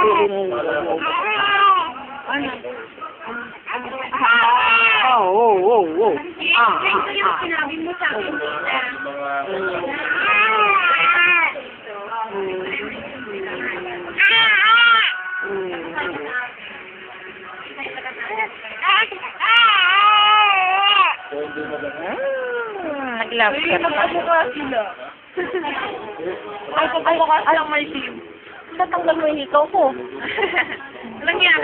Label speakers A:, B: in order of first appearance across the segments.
A: Oh, oh, oh, oh. Ah, ah, ah. Nag-love ka na ba?
B: sila. Ay, kung ano ka alam may team.
A: Tatanggal mo yung hikaw ko.
B: Walang yan.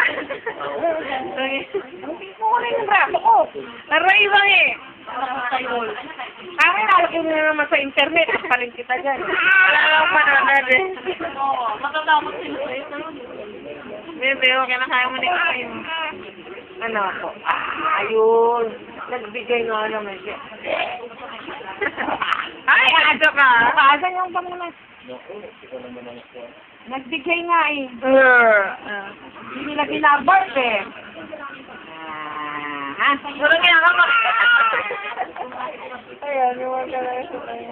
A: Na yung braso ko.
B: Aray bang eh.
A: Kami nalagay mo na naman sa internet. Pa rin kita dyan.
B: Wala lang manonood eh. Oo, matatakot sila sa ito. Bebe, okay na kaya mo na kayo.
A: Ano ako? Ah, ayun. Nagbigay nga naman siya.
B: Ay, ano ka?
A: Nakasan yung pamuna. Nagbigay nga eh.
B: Uh,
A: Hindi nila binabart eh. Ah, ha?
B: Puro kaya ka ba?
A: Ayan, yung mga kalay sa tayo.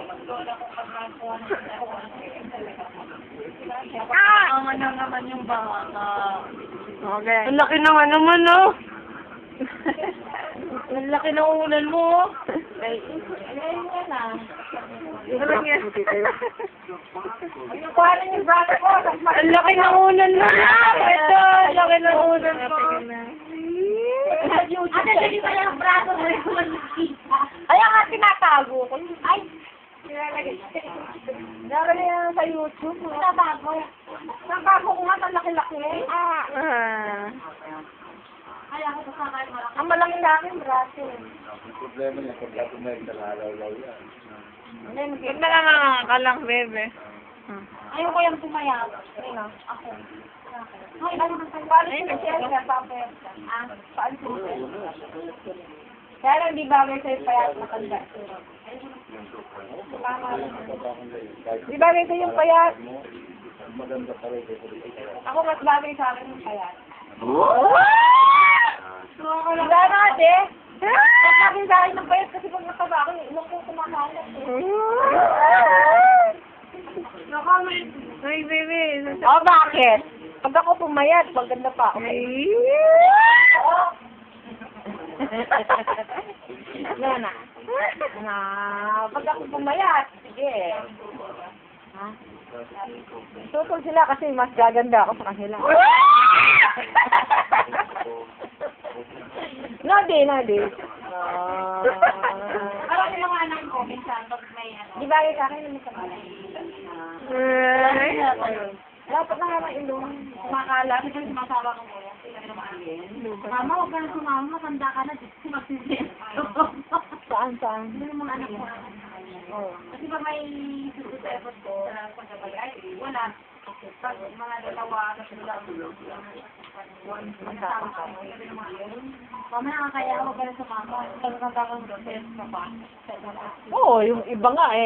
B: Ah! Ang ano naman yung baka.
A: Okay.
B: Ang laki naman naman, no? Ang laki ng ulan mo, oh.
A: Ay,
B: Ayun nga na.
A: Ano yan? Kuha na yung braso ko.
B: Ang laki ng ulan mo na. Ito, ang laki ng ulan mo.
A: Ate, dali pa yung braso mo. Kaya nga tinatago ko. Ay! Dara na yan sa YouTube. Tinatago. Natago ko nga, ang laki-laki. Ah.
B: Ako sakay malaki.
A: Ang malaki-laki yung braso.
C: problema niya pag lahat na nagkalalaw yan.
B: Huwag na lang ka lang, bebe.
A: Ayoko yung pumayag. Ayun Ako. Ay, ano ba sa Paano yung siya papel? Ah, paano siya? Kaya lang di bagay sa'yo payat. Tama rin. Di bagay sa'yo yung payat.
C: Maganda pa rin.
A: Ako mas bagay sa akin yung payat. Wala na ate. Bagay sa akin ng payat kasi pag mataba ako, ilong ko kumakalat eh.
B: Ay, bebe.
A: Oh, bakit? Pag ako pumayat, maganda pa ako. Yan na. Na, pag ako pumayat, sige. Ha? Tutol sila kasi mas gaganda ako sa kanila. Nadi, nadi. Ah.
B: Alam mo mga anak ko, minsan, pag may ano.
A: Di ba sa akin naman sa balay? Dapat na nga ng ilong.
B: Kumakala, kasi sumasama ko mo, Mama, huwag ka na sumama, matanda ka na, dito magsisip.
A: Saan, saan?
B: Hindi mo mga anak ko.
A: Oh.
B: Kasi pag may susunod sa effort ko, sa pagkabali, ay, wala. Pag mga dalawa, kasi wala ang Mama, nakakaya, huwag ka na sumama. Pag nagkakang process ka pa.
A: Oo, yung iba nga eh.